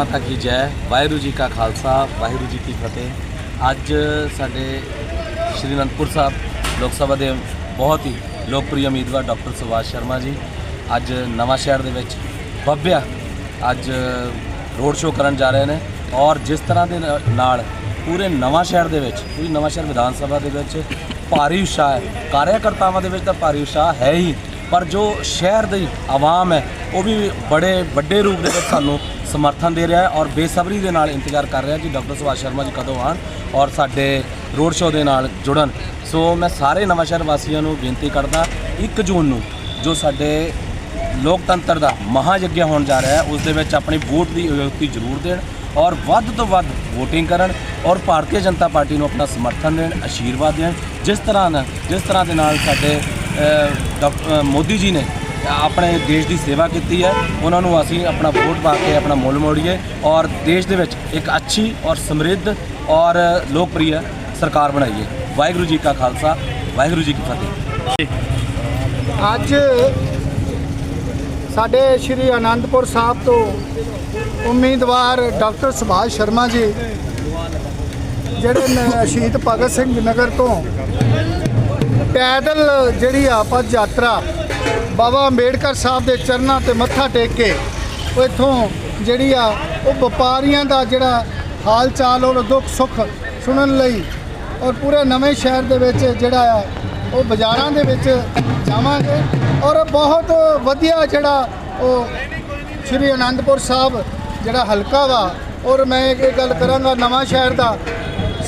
ਮਾਤਾ ਕੀ ਜੈ। ਵਾਹਿਗੁਰੂ ਜੀ ਕਾ ਖਾਲਸਾ, ਵਾਹਿਗੁਰੂ ਜੀ ਕੀ ਫਤਿਹ। ਅੱਜ ਸਾਡੇ ਸ਼੍ਰੀ ਅਨੰਦਪੁਰ ਸਾਹਿਬ ਲੋਕ ਸਭਾ ਦੇ ਬਹੁਤ ਹੀ ਲੋਕਪ੍ਰਿਯ ਉਮੀਦਵਾਰ ਡਾਕਟਰ ਸੁਭਾਸ਼ ਸ਼ਰਮਾ ਜੀ। ਅੱਜ ਨਵਾਂ ਸ਼ਹਿਰ ਦੇ ਵਿੱਚ ਬੱਬਿਆ ਅੱਜ ਰੋਡ ਸ਼ੋਅ ਕਰਨ ਜਾ ਰਹੇ ਨੇ ਔਰ ਜਿਸ ਤਰ੍ਹਾਂ ਦੇ ਨਾਲ ਪੂਰੇ ਨਵਾਂ ਸ਼ਹਿਰ ਦੇ ਵਿੱਚ, ਪੂਰੀ ਨਵਾਂ ਸ਼ਹਿਰ ਵਿਧਾਨ ਸਭਾ ਦੇ ਵਿੱਚ ਭਾਰੀ ਉਤਸ਼ਾਹ ਹੈ। ਕਾਰਿਆਕਰਤਾਵਾਂ ਦੇ ਵਿੱਚ ਤਾਂ ਭਾਰੀ ਉਤਸ਼ਾਹ ਹੈ ਹੀ। ਪਰ ਜੋ ਸ਼ਹਿਰ ਦੀ ਆਵਾਮ ਹੈ, ਉਹ ਵੀ ਬੜੇ ਵੱਡੇ ਰੂਪ ਦੇ ਵਿੱਚ ਸਾਨੂੰ ਸਮਰਥਨ ਦੇ ਰਿਹਾ ਹੈ ਔਰ ਬੇਸਬਰੀ ਦੇ ਨਾਲ ਇੰਤਜ਼ਾਰ ਕਰ ਰਿਹਾ ਕਿ ਡਾਕਟਰ ਸੁਭਾਸ਼ ਸ਼ਰਮਾ ਜੀ ਕਦੋਂ ਆਉਣ ਔਰ ਸਾਡੇ ਰੋਡ ਸ਼ੋਅ ਦੇ ਨਾਲ ਜੁੜਨ। ਸੋ ਮੈਂ ਸਾਰੇ ਨਵਾਂਸ਼ਹਿਰ ਵਾਸੀਆਂ ਨੂੰ ਬੇਨਤੀ ਕਰਦਾ 1 ਜੂਨ ਨੂੰ ਜੋ ਸਾਡੇ ਲੋਕਤੰਤਰ ਦਾ ਮਹਾਯੱਗ ਹੋਣ ਜਾ ਰਿਹਾ ਹੈ ਉਸ ਦੇ ਵਿੱਚ ਆਪਣੀ ਵੋਟ ਦੀ ਅਭਿਵਿਅਕਤੀ ਜ਼ਰੂਰ ਦੇਣ ਔਰ ਵੱਧ ਤੋਂ ਵੱਧ VOTING ਕਰਨ ਔਰ ਭਾਰਤੀ ਜਨਤਾ ਪਾਰਟੀ ਨੂੰ ਆਪਣਾ ਸਮਰਥਨ ਦੇਣ ਆਸ਼ੀਰਵਾਦ ਦੇਣ। ਜਿਸ ਤਰ੍ਹਾਂ ਨਾਲ ਜਿਸ ਤਰ੍ਹਾਂ ਦੇ ਨਾਲ ਸਾਡੇ ਅ, ਮੋਦੀ ਜੀ ਨੇ ਆਪਣੇ ਦੇਸ਼ ਦੀ ਸੇਵਾ ਕੀਤੀ ਹੈ। ਉਹਨਾਂ ਨੂੰ ਅਸੀਂ ਆਪਣਾ ਵੋਟ ਪਾ ਕੇ ਆਪਣਾ ਮੁੱਲ ਮੋੜੀਏ ਔਰ ਦੇਸ਼ ਦੇ ਵਿੱਚ ਇੱਕ ਅੱਛੀ ਔਰ ਸਮਰਿੱਧ ਔਰ ਲੋਕਪ੍ਰਿਯ ਸਰਕਾਰ ਬਣਾਈਏ। ਵਾਹਿਗੁਰੂ ਜੀ ਕਾ ਖਾਲਸਾ, ਵਾਹਿਗੁਰੂ ਜੀ ਕੀ ਫਤਿਹ। ਅੱਜ ਸਾਡੇ ਸ਼੍ਰੀ ਆਨੰਦਪੁਰ ਸਾਹਿਬ ਤੋਂ ਉਮੀਦਵਾਰ ਡਾਕਟਰ ਸੁਭਾਸ਼ ਸ਼ਰਮਾ ਜੀ, ਜਿਹੜੇ ਸ਼ਹੀਦ ਭਗਤ ਸਿੰਘ ਨਗਰ ਤੋਂ ਪੈਦਲ ਜਿਹੜੀ ਆ ਯਾਤਰਾ ਬਾਬਾ ਅੰਬੇਡਕਰ ਸਾਹਿਬ ਦੇ ਚਰਨਾਂ ਤੇ ਮੱਥਾ ਟੇਕ ਕੇ ਉਹ ਇੱਥੋਂ ਜਿਹੜੀ ਆ, ਉਹ ਵਪਾਰੀਆਂ ਦਾ ਜਿਹੜਾ ਹਾਲ ਚਾਲ ਔਰ ਦੁੱਖ, ਸੁੱਖ ਸੁਣਨ ਲਈ ਔਰ ਪੂਰੇ ਨਵੇਂ ਸ਼ਹਿਰ ਦੇ ਵਿੱਚ ਜਿਹੜਾ ਆ, ਉਹ ਬਾਜ਼ਾਰਾਂ ਦੇ ਵਿੱਚ ਜਾਵਾਂਗੇ ਔਰ ਬਹੁਤ ਵਧੀਆ ਜਿਹੜਾ ਉਹ ਸ਼੍ਰੀ ਅਨੰਦਪੁਰ ਸਾਹਿਬ ਜਿਹੜਾ ਹਲਕਾ ਵਾ, ਔਰ ਮੈਂ ਇਹ ਗੱਲ ਕਰਾਂਗਾ, ਨਵਾਂ ਸ਼ਹਿਰ ਦਾ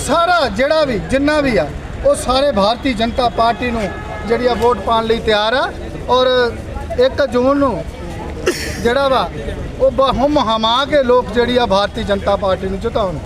ਸਾਰਾ ਜਿਹੜਾ ਵੀ ਜਿੰਨਾ ਵੀ ਆ, ਉਹ ਸਾਰੇ ਭਾਰਤੀ ਜਨਤਾ ਪਾਰਟੀ ਨੂੰ ਜਿਹੜੀ ਆ ਵੋਟ ਪਾਉਣ ਲਈ ਤਿਆਰ ਆ। ਔਰ 1 ਜੂਨ ਨੂੰ ਜਿਹੜਾ ਵਾ, ਉਹ ਬਹੁਮ ਹਮਾ ਕੇ ਲੋਕ ਜਿਹੜੀ ਆ ਭਾਰਤੀ ਜਨਤਾ ਪਾਰਟੀ ਨੂੰ ਜਿਤਾਉਣ।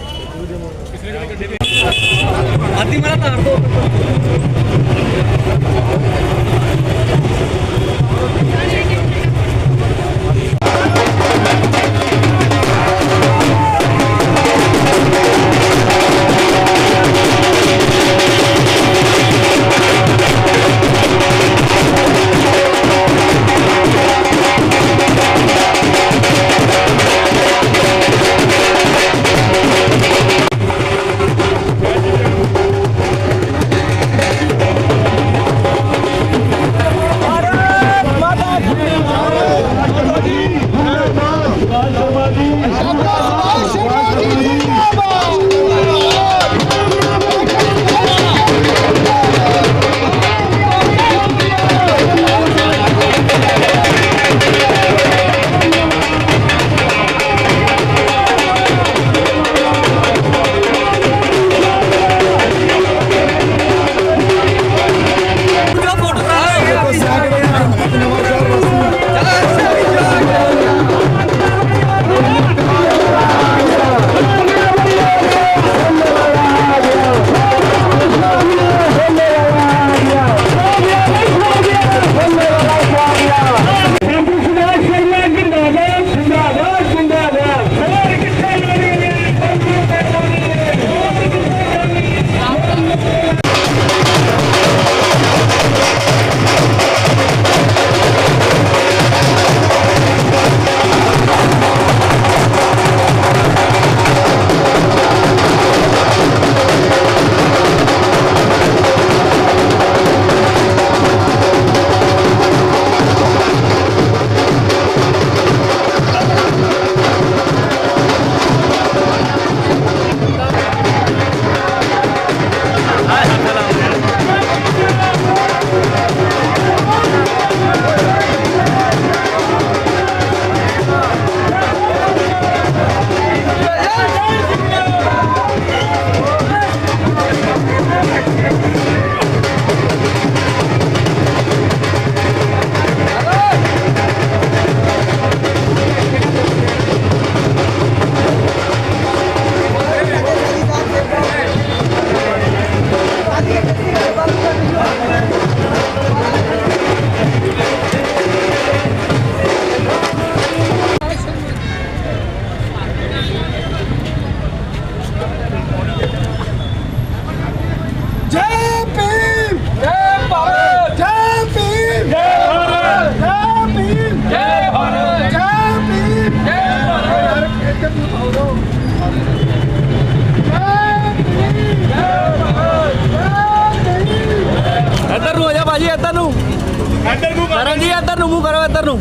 ਕਰਨ ਜੀ ਇੱਧਰ ਨੂੰ ਮੂੰਹ ਕਰੋ ਇੱਧਰ ਨੂੰ।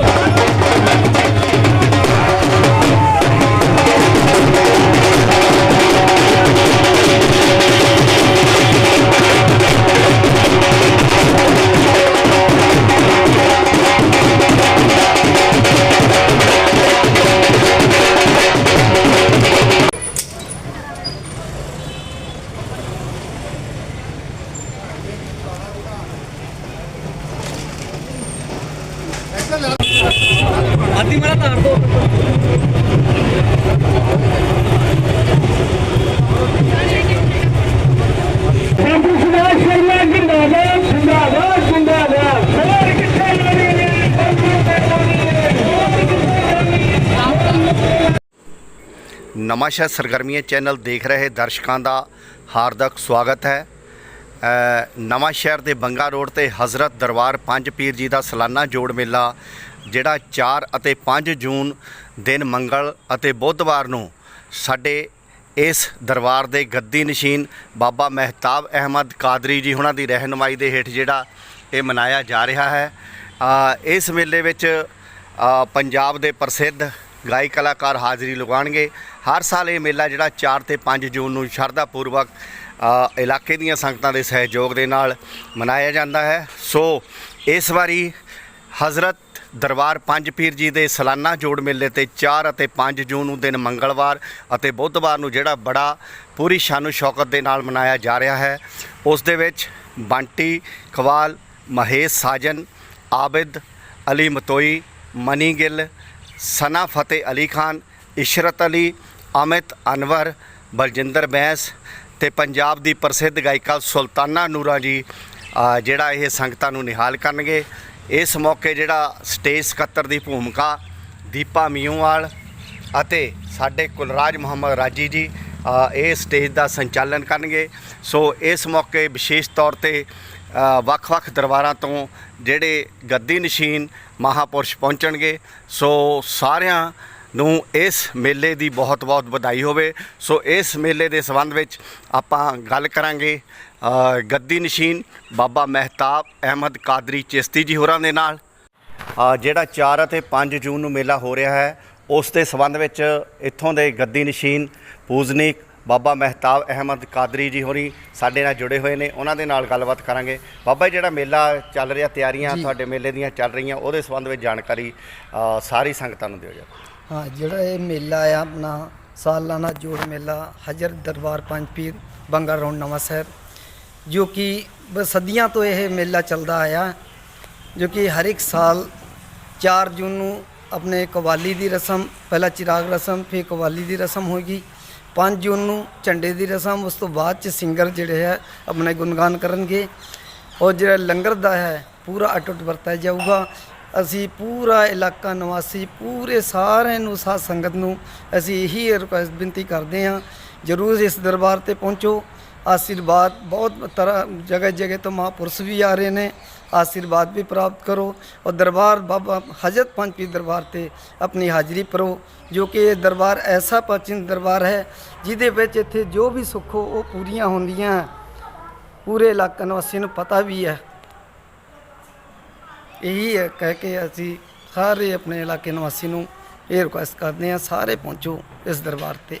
ਅੱਧੀ ਨਵਾਂਸ਼ਹਿਰ ਸਰਗਰਮੀਆਂ ਚੈਨਲ ਦੇਖ ਰਹੇ ਦਰਸ਼ਕਾਂ ਦਾ ਹਾਰਦਿਕ ਸਵਾਗਤ ਹੈ। ਅ, ਨਵਾਂਸ਼ਹਿਰ ਦੇ ਬੰਗਾ ਰੋਡ ਤੇ ਹਜ਼ਰਤ ਦਰਬਾਰ ਪੰਜ ਪੀਰ ਜੀ ਦਾ ਸਾਲਾਨਾ ਜੋੜ ਮੇਲਾ ਜਿਹੜਾ 4 ਅਤੇ 5 ਜੂਨ ਦਿਨ ਮੰਗਲ ਅਤੇ ਬੁੱਧਵਾਰ ਨੂੰ ਸਾਡੇ ਇਸ ਦਰਬਾਰ ਦੇ ਗੱਦੀ ਨਸ਼ੀਨ ਬਾਬਾ ਮਹਿਤਾਬ ਅਹਿਮਦ ਕਾਦਰੀ ਜੀ ਉਹਨਾਂ ਦੀ ਰਹਿਨਮਾਈ ਦੇ ਹੇਠ ਜਿਹੜਾ ਇਹ ਮਨਾਇਆ ਜਾ ਰਿਹਾ ਹੈ। ਇਸ ਮੇਲੇ ਵਿੱਚ ਪੰਜਾਬ ਦੇ ਪ੍ਰਸਿੱਧ ਗਾਇਕ ਕਲਾਕਾਰ ਹਾਜ਼ਰੀ ਲਗਾਉਣਗੇ। ਹਰ ਸਾਲ ਇਹ ਮੇਲਾ ਜਿਹੜਾ 4 ਤੇ 5 ਜੂਨ ਨੂੰ ਸ਼ਰਧਾ ਪੂਰਵਕ ਇਲਾਕੇ ਦੀਆਂ ਸੰਗਤਾਂ ਦੇ ਸਹਿਯੋਗ ਦੇ ਨਾਲ ਮਨਾਇਆ ਜਾਂਦਾ ਹੈ। ਸੋ ਇਸ ਵਾਰੀ ਹਜ਼ਰਤ ਦਰਬਾਰ ਪੰਜ ਪੀਰ ਜੀ ਦੇ ਸਾਲਾਨਾ ਜੋੜ ਮੇਲੇ ਤੇ 4 ਅਤੇ 5 ਜੂਨ ਨੂੰ ਦਿਨ ਮੰਗਲਵਾਰ ਅਤੇ ਬੁੱਧਵਾਰ ਨੂੰ ਜਿਹੜਾ ਬੜਾ ਪੂਰੀ ਸ਼ਾਨੋ ਸ਼ੌਕਤ ਦੇ ਨਾਲ ਮਨਾਇਆ ਜਾ ਰਿਹਾ ਹੈ। ਉਸ ਦੇ ਵਿੱਚ ਬੰਟੀ, ਕਵਾਲ, ਮਹੇਸ਼ ਸਾਜਨ, ਆਬਿਦ, ਅਲੀ ਮਤੋਈ, ਮਨੀ ਗਿੱਲ, ਸਨਾ ਫਤਿਹ ਅਲੀ ਖਾਨ ਇਸ਼ਰਤ ਅਲੀ, ਅਮਿਤ ਅਨਵਰ, ਬਲਜਿੰਦਰ ਬੈਂਸ ਤੇ ਪੰਜਾਬ ਦੀ ਪ੍ਰਸਿੱਧ ਗਾਇਕਾ ਸੁਲਤਾਨਾ ਨੂਰਾ ਜੀ ਜਿਹੜਾ ਇਹ ਸੰਗਤਾਂ ਨੂੰ ਨਿਹਾਲ ਕਰਨਗੇ। ਇਸ ਮੌਕੇ ਜਿਹੜਾ ਸਟੇਜ ਸਕੱਤਰ ਦੀ ਭੂਮਿਕਾ ਦੀਪਾ ਮੀਓਵਾਲ ਅਤੇ ਸਾਡੇ ਕੁਲਰਾਜ ਮੁਹੰਮਦ ਰਾਜੀ ਜੀ ਇਹ ਸਟੇਜ ਦਾ ਸੰਚਾਲਨ ਕਰਨਗੇ। ਸੋ ਇਸ ਮੌਕੇ ਵਿਸ਼ੇਸ਼ ਤੌਰ ਤੇ ਵੱਖ-ਵੱਖ ਦਰਬਾਰਾਂ ਤੋਂ ਜਿਹੜੇ ਗੱਦੀ ਨਸ਼ੀਨ ਮਹਾਪੁਰਸ਼ ਪਹੁੰਚਣਗੇ। ਸੋ ਸਾਰਿਆਂ ਨੂੰ ਇਸ ਮੇਲੇ ਦੀ ਬਹੁਤ-ਬਹੁਤ ਵਧਾਈ ਹੋਵੇ। ਸੋ ਇਸ ਮੇਲੇ ਦੇ ਸੰਬੰਧ ਵਿੱਚ ਆਪਾਂ ਗੱਲ ਕਰਾਂਗੇ ਗੱਦੀ ਨਸ਼ੀਨ ਬਾਬਾ ਮਹਿਤਾਬ ਅਹਿਮਦ ਕਾਦਰੀ ਚਿਸ਼ਤੀ ਜੀ ਹੋਰਾਂ ਦੇ ਨਾਲ। ਜਿਹੜਾ 4 ਅਤੇ 5 ਜੂਨ ਨੂੰ ਮੇਲਾ ਹੋ ਰਿਹਾ ਹੈ ਉਸ ਦੇ ਸੰਬੰਧ ਵਿੱਚ ਇੱਥੋਂ ਦੇ ਗੱਦੀ ਨਸ਼ੀਨ ਪੂਜਨੀਕ ਬਾਬਾ ਮਹਿਤਾਬ ਅਹਿਮਦ ਕਾਦਰੀ ਜੀ ਹੋਰੀ ਸਾਡੇ ਨਾਲ ਜੁੜੇ ਹੋਏ ਨੇ ਉਹਨਾਂ ਦੇ ਨਾਲ ਗੱਲਬਾਤ ਕਰਾਂਗੇ। ਬਾਬਾ ਜੀ ਜਿਹੜਾ ਮੇਲਾ ਚੱਲ ਰਿਹਾ ਤਿਆਰੀਆਂ ਤੁਹਾਡੇ ਮੇਲੇ ਦੀਆਂ ਚੱਲ ਰਹੀਆਂ ਉਹਦੇ ਸੰਬੰਧ ਵਿੱਚ ਜਾਣਕਾਰੀ ਸਾਰੀ ਸੰਗਤਾਂ ਨੂੰ ਦਿਓ ਜੀ। ਹਾਂ, ਜਿਹੜਾ ਇਹ ਮੇਲਾ ਆ, ਆਪਣਾ ਸਾਲਾਨਾ ਜੋੜ ਮੇਲਾ ਹਜਰ ਦਰਬਾਰ ਪੰਜ ਪੀਰ ਬੰਗਾ ਰੌਂਡ ਨਵਾਂ ਸ਼ਹਿਰ, ਜੋ ਕਿ ਸਦੀਆਂ ਤੋਂ ਇਹ ਮੇਲਾ ਚੱਲਦਾ ਆਇਆ, ਜੋ ਕਿ ਹਰ ਇੱਕ ਸਾਲ 4 ਜੂਨ ਨੂੰ ਆਪਣੇ ਕਵਾਲੀ ਦੀ ਰਸਮ, ਪਹਿਲਾਂ ਚਿਰਾਗ ਰਸਮ, ਫਿਰ ਕਵਾਲੀ ਦੀ ਰਸਮ ਹੋਏਗੀ 5 ਜੂਨ ਨੂੰ ਝੰਡੇ ਦੀ ਰਸਮ, ਉਸ ਤੋਂ ਬਾਅਦ ਚ ਸਿੰਗਰ ਜਿਹੜੇ ਹੈ, ਆਪਣੇ ਗੁਣਗਾਨ ਕਰਨਗੇ, ਔਰ ਜਿਹੜਾ ਲੰਗਰ ਦਾ ਹੈ, ਪੂਰਾ ਅਟੁੱਟ ਵਰਤਾਇਆ ਜਾਊਗਾ ਅਸੀਂ ਪੂਰਾ ਇਲਾਕਾ ਨਿਵਾਸੀ, ਪੂਰੇ ਸਾਰਿਆਂ ਨੂੰ, ਸਾਧ ਸੰਗਤ ਨੂੰ ਅਸੀਂ ਇਹੀ ਰਿਕੁਐਸਟ ਬੇਨਤੀ ਕਰਦੇ ਹਾਂ, ਜਰੂਰ ਇਸ ਦਰਬਾਰ ਤੇ ਪਹੁੰਚੋ। ਆਸ਼ੀਰਵਾਦ ਬਹੁਤ ਤਰ੍ਹਾਂ ਜਗ੍ਹਾ ਜਗ੍ਹਾ ਤੋਂ ਮਹਾਂਪੁਰਸ਼ ਵੀ ਆ ਰਹੇ ਨੇ। ਆਸ਼ੀਰਵਾਦ ਵੀ ਪ੍ਰਾਪਤ ਕਰੋ ਔਰ ਦਰਬਾਰ ਬਾਬਾ ਹਜ਼ਰਤ ਪੰਜ ਪੀਰ ਦਰਬਾਰ ਤੇ ਆਪਣੀ ਹਾਜ਼ਰੀ ਭਰੋ, ਜੋ ਕਿ ਇਹ ਦਰਬਾਰ ਐਸਾ ਪ੍ਰਾਚੀਨ ਦਰਬਾਰ ਹੈ, ਜਿਹਦੇ ਵਿੱਚ ਇੱਥੇ ਜੋ ਵੀ ਸੁੱਖੋ ਉਹ ਪੂਰੀਆਂ ਹੁੰਦੀਆਂ। ਪੂਰੇ ਇਲਾਕਾ ਨਿਵਾਸੀਆਂ ਨੂੰ ਪਤਾ ਵੀ ਹੈ। ਇਹੀ ਹੈ, ਕਹਿ ਕੇ ਅਸੀਂ ਸਾਰੇ ਆਪਣੇ ਇਲਾਕੇ ਨਿਵਾਸੀ ਨੂੰ ਇਹ ਰਿਕੁਐਸਟ ਕਰਦੇ ਹਾਂ, ਸਾਰੇ ਪਹੁੰਚੋ ਇਸ ਦਰਬਾਰ ਤੇ।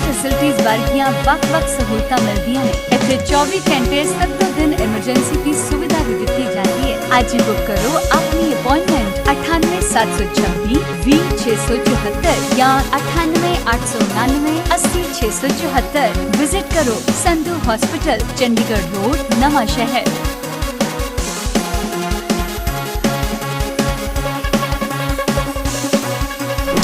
facilities ਵਰਗੀਆਂ ਵੱਖ-ਵੱਖ ਸਹੂਲਤਾਂ ਮਿਲਦੀਆਂ ਨੇ ਇੱਥੇ 24 ਘੰਟੇ 7 ਦਿਨ ਐਮਰਜੈਂਸੀ ਦੀ ਸੁਵਿਧਾ ਵੀ ਦਿੱਤੀ ਜਾਂਦੀ ਹੈ ਅੱਜ ਹੀ ਬੁੱਕ ਕਰੋ ਆਪਣੀ ਅਪਾਇੰਟਮੈਂਟ 98726 20674 ਜਾਂ 9889 80674 ਵਿਜ਼ਿਟ ਕਰੋ ਸੰਧੂ ਹਸਪੀਟਲ ਚੰਡੀਗੜ੍ਹ ਰੋਡ ਨਵਾਂ ਸ਼ਹਿਰ